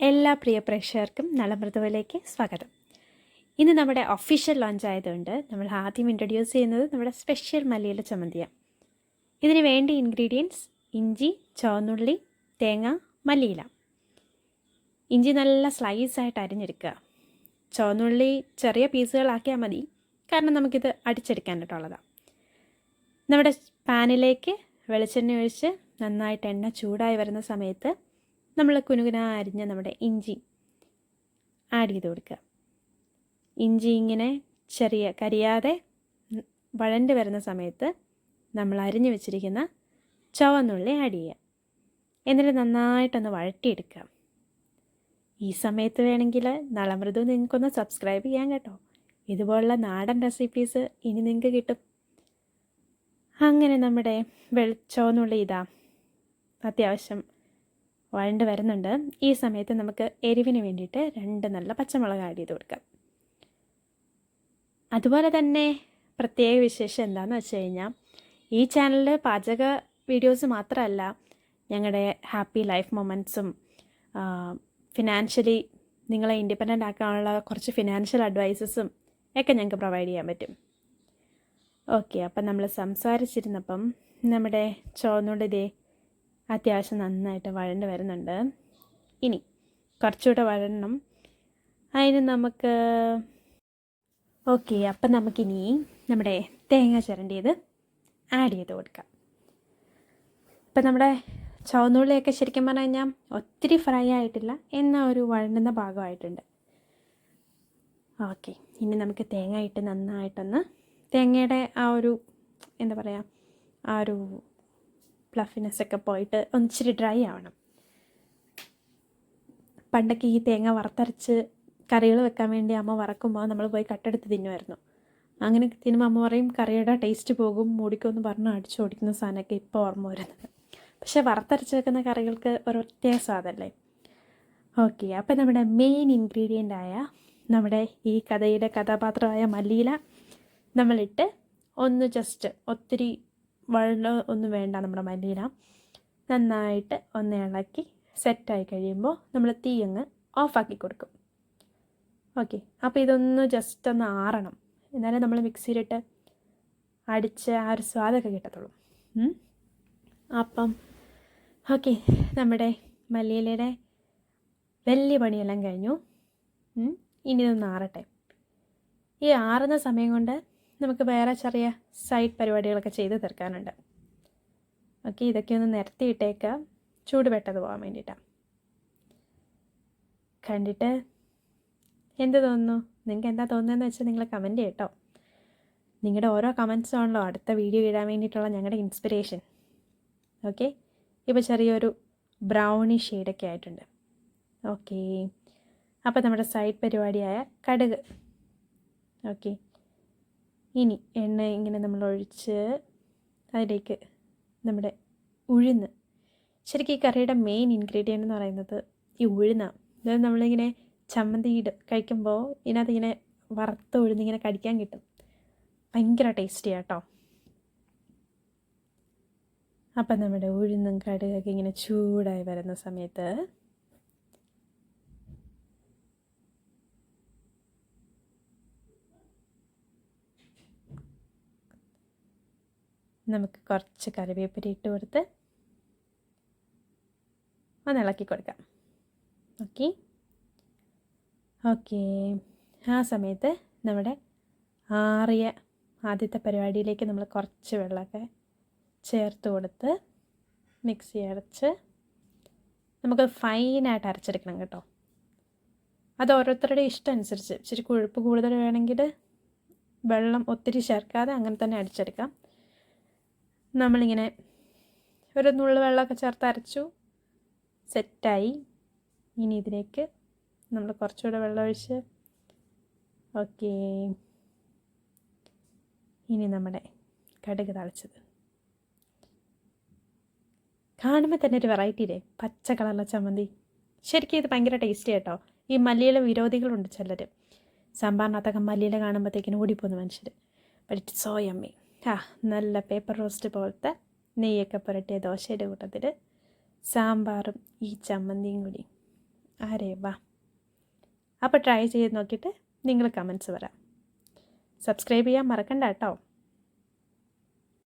എല്ലാ പ്രിയ പ്രേക്ഷകർക്കും നളമൃദുവിലേക്ക് സ്വാഗതം. ഇന്ന് നമ്മുടെ ഒഫീഷ്യൽ ലോഞ്ച് ആയതുകൊണ്ട് നമ്മൾ ആദ്യം ഇൻട്രൊഡ്യൂസ് ചെയ്യുന്നത് നമ്മുടെ സ്പെഷ്യൽ മല്ലിയില ചമ്മന്തിയാണ്. ഇതിന് വേണ്ട ഇൻഗ്രീഡിയൻസ് ഇഞ്ചി ചുവന്നുള്ളി തേങ്ങ മല്ലിയില. ഇഞ്ചി നല്ല സ്ലൈസ് ആയിട്ട് അരിഞ്ഞെടുക്കുക. ചുവന്നുള്ളി ചെറിയ പീസുകളാക്കിയാൽ മതി. കാരണം നമുക്കിത് അടിച്ചെടുക്കാനായിട്ടുള്ളതാണ് നമ്മുടെ പാനിലേക്ക് വെളിച്ചെണ്ണ ഒഴിച്ച് നന്നായിട്ട് എണ്ണ ചൂടായി വരുന്ന സമയത്ത് നമ്മൾ കുനുകുന അരിഞ്ഞ നമ്മുടെ ഇഞ്ചി ആഡ് ചെയ്ത് കൊടുക്കുക. ഇഞ്ചി ഇങ്ങനെ ചെറിയ കരിയാതെ വഴണ്ട് വരുന്ന സമയത്ത് നമ്മൾ അരിഞ്ഞു വെച്ചിരിക്കുന്ന ചുവന്നുള്ളി ആഡ് ചെയ്യുക. എന്നിട്ട് നന്നായിട്ടൊന്ന് വഴറ്റിയെടുക്കുക. ഈ സമയത്ത് വേണമെങ്കിൽ നളമൃദു നിങ്ങൾക്കൊന്ന് സബ്സ്ക്രൈബ് ചെയ്യാൻ കേട്ടോ. ഇതുപോലുള്ള നാടൻ റെസിപ്പീസ് ഇനി നിങ്ങൾക്ക് കിട്ടും. അങ്ങനെ നമ്മുടെ വെളിച്ചോന്നുള്ള ഇതാ അത്യാവശ്യം വഴണ്ട് വരുന്നുണ്ട്. ഈ സമയത്ത് നമുക്ക് എരിവിന് വേണ്ടിയിട്ട് രണ്ട് നല്ല പച്ചമുളക് ആഡ് ചെയ്ത് കൊടുക്കാം. അതുപോലെ തന്നെ പ്രത്യേക വിശേഷം എന്താണെന്ന് വെച്ച് കഴിഞ്ഞാൽ ഈ ചാനലിൽ പാചക വീഡിയോസ് മാത്രമല്ല ഞങ്ങളുടെ ഹാപ്പി ലൈഫ് മൊമെന്റ്സും ഫിനാൻഷ്യലി നിങ്ങളെ ഇൻഡിപെൻഡന്റ് ആക്കാനുള്ള കുറച്ച് ഫിനാൻഷ്യൽ അഡ്വൈസസും ഒക്കെ ഞങ്ങൾക്ക് പ്രൊവൈഡ് ചെയ്യാൻ പറ്റും. ഓക്കെ അപ്പം നമ്മൾ സംസാരിച്ചിരുന്നപ്പം നമ്മുടെ ചോന്നുള്ളിതേ അത്യാവശ്യം നന്നായിട്ട് വഴണ്ട് വരുന്നുണ്ട്. ഇനി കുറച്ചുകൂടെ വഴണം അതിന് നമുക്ക് ഓക്കെ അപ്പം നമുക്കിനി നമ്മുടെ തേങ്ങ ചിരണ്ടിയത് ആഡ് ചെയ്ത് കൊടുക്കാം. ഇപ്പം നമ്മുടെ ചുവന്നുള്ളിയൊക്കെ ശരിക്കും പറഞ്ഞു കഴിഞ്ഞാൽ ഒത്തിരി ഫ്രൈ ആയിട്ടില്ല. എന്നാൽ ഒരു വഴണ്ടുന്ന ഭാഗമായിട്ടുണ്ട്. ഓക്കെ ഇനി നമുക്ക് തേങ്ങ ഇട്ട് നന്നായിട്ടൊന്ന് തേങ്ങയുടെ ആ ഒരു എന്താ പറയുക ആ ഒരു ഫ്ലഫിനെസ് ഒക്കെ പോയിട്ട് ഒന്നിച്ചിരി ഡ്രൈ ആവണം. പണ്ടൊക്കെ ഈ തേങ്ങ വറുത്തരച്ച് കറികൾ വെക്കാൻ വേണ്ടി അമ്മ വറക്കുമ്പോൾ നമ്മൾ പോയി കട്ടെടുത്ത് തിന്നുമായിരുന്നു. അങ്ങനെ തിന്നുമ്പോൾ അമ്മ പറയും കറിയുടെ ടേസ്റ്റ് പോകും മൂടിക്കുമെന്ന് പറഞ്ഞ് അടിച്ചു ഓടിക്കുന്ന സാധനമൊക്കെ ഇപ്പോൾ ഓർമ്മ വരുന്നത്. പക്ഷേ വറുത്തരച്ച് വെക്കുന്ന കറികൾക്ക് ഒരു പ്രത്യേക സ്വാദല്ലേ ഓക്കെ അപ്പോൾ നമ്മുടെ മെയിൻ ഇൻഗ്രീഡിയന്റ് ആയ നമ്മുടെ ഈ കഥയുടെ കഥാപാത്രമായ മല്ലിയില നമ്മളിട്ട് ഒന്ന് ജസ്റ്റ് ഒത്തിരി വെള്ളം ഒന്നും വേണ്ട നമ്മുടെ മല്ലിയില നന്നായിട്ട് ഒന്ന് ഇളക്കി സെറ്റായി കഴിയുമ്പോൾ നമ്മൾ തീ അങ്ങ് ഓഫാക്കി കൊടുക്കും. ഓക്കെ അപ്പോൾ ഇതൊന്ന് ജസ്റ്റ് ഒന്ന് ആറണം. എന്നാലേ നമ്മൾ മിക്സിയിലിട്ട് അടിച്ച് ആ ഒരു സ്വാദൊക്കെ കിട്ടത്തുള്ളൂ. അപ്പം ഓക്കെ നമ്മുടെ മല്ലിയിലയുടെ വലിയ പണിയെല്ലാം കഴിഞ്ഞു. ഇനി ഇതൊന്ന് ആറട്ടെ. ഈ ആറുന്ന സമയം കൊണ്ട് നമുക്ക് വേറെ ചെറിയ സൈഡ് പരിപാടികളൊക്കെ ചെയ്ത് തീർക്കാനുണ്ട്. ഓക്കെ ഇതൊക്കെ ഒന്ന് നിരത്തിയിട്ടേക്ക്. ചൂട് പെട്ടത് പോകാൻ വേണ്ടിയിട്ടാണ് കണ്ടിട്ട് എന്ത് തോന്നുന്നു? നിങ്ങൾക്ക് എന്താ തോന്നുന്നതെന്ന് വെച്ചാൽ നിങ്ങൾ കമന്റ് ചെയ്യട്ടോ. നിങ്ങളുടെ ഓരോ കമൻസും ആണല്ലോ അടുത്ത വീഡിയോ ഇടാൻ വേണ്ടിയിട്ടുള്ള ഞങ്ങളുടെ ഇൻസ്പിറേഷൻ ഓക്കെ ഇപ്പോൾ ചെറിയൊരു ബ്രൗണി ഷെയ്ഡൊക്കെ ആയിട്ടുണ്ട്. ഓക്കേ അപ്പോൾ നമ്മുടെ സൈഡ് പരിപാടിയായ കടുക്. ഓക്കെ ഇനി എണ്ണ ഇങ്ങനെ നമ്മൾ ഒഴിച്ച് അതിലേക്ക് നമ്മുടെ ഉഴുന്ന്. ശരിക്കും ഈ കറിയുടെ മെയിൻ ഇൻഗ്രീഡിയന്റ് എന്ന് പറയുന്നത് ഈ ഉഴുന്നാണ് അതായത് നമ്മളിങ്ങനെ ചമ്മന്തി ഇട് കഴിക്കുമ്പോൾ ഇതിനകത്ത് ഇങ്ങനെ വറുത്ത ഉഴുന്നിങ്ങനെ കടിക്കാൻ കിട്ടും. ഭയങ്കര ടേസ്റ്റി കേട്ടോ അപ്പം നമ്മുടെ ഉഴുന്നും കടുകൊക്കെ ഇങ്ങനെ ചൂടായി വരുന്ന സമയത്ത് നമുക്ക് കുറച്ച് കറിവേപ്പില ഇട്ട് കൊടുത്ത് ഒന്ന് ഇളക്കി കൊടുക്കാം. ഓക്കെ ഓക്കെ ആ സമയത്ത് നമ്മുടെ ആറിയ ആദ്യത്തെ പരിപാടിയിലേക്ക് നമ്മൾ കുറച്ച് വെള്ളമൊക്കെ ചേർത്ത് കൊടുത്ത് മിക്സി അരച്ച് നമുക്ക് ഫൈനായിട്ട് അരച്ചെടുക്കണം കേട്ടോ. അത് ഓരോരുത്തരുടെ ഇഷ്ടം അനുസരിച്ച്. ഇച്ചിരി കൊഴുപ്പ് കൂടുതൽ വേണമെങ്കിൽ വെള്ളം ഒത്തിരി ചേർക്കാതെ അങ്ങനെ തന്നെ അടിച്ചെടുക്കാം. നമ്മളിങ്ങനെ ഒരു നുള്ളു വെള്ളമൊക്കെ ചേർത്ത് അരച്ചു. സെറ്റായി. ഇനി ഇതിലേക്ക് നമ്മൾ കുറച്ചുകൂടെ വെള്ളമൊഴിച്ച് ഓക്കെ. ഇനി നമ്മുടെ കടുക് തളിച്ചത്. കാണുമ്പോൾ തന്നെ ഒരു വെറൈറ്റി ഇല്ലേ? പച്ച കളറിലെ ചമ്മന്തി. ശരിക്കും ഇത് ഭയങ്കര ടേസ്റ്റി കേട്ടോ ഈ മല്ലിയില വിരോധികളുണ്ട് ചിലർ സാമ്പാറിനകത്തൊക്കെ മല്ലിയില കാണുമ്പോഴത്തേക്കിനും ഓടിപ്പോകുന്ന മനുഷ്യർ ബട്ട് ഇറ്റ് സോ യമ്മി ആ നല്ല പേപ്പർ റോസ്റ്റ് പോലത്തെ നെയ്യൊക്കെ പുരട്ടിയ ദോശയുടെ കൂട്ടത്തിൽ സാമ്പാറും ഈ ചമ്മന്തിയും കൂടി. ആരേ വാ. അപ്പോൾ ട്രൈ ചെയ്ത് നോക്കിയിട്ട് നിങ്ങൾ കമൻസ് വരാം സബ്സ്ക്രൈബ് ചെയ്യാൻ മറക്കണ്ട കേട്ടോ.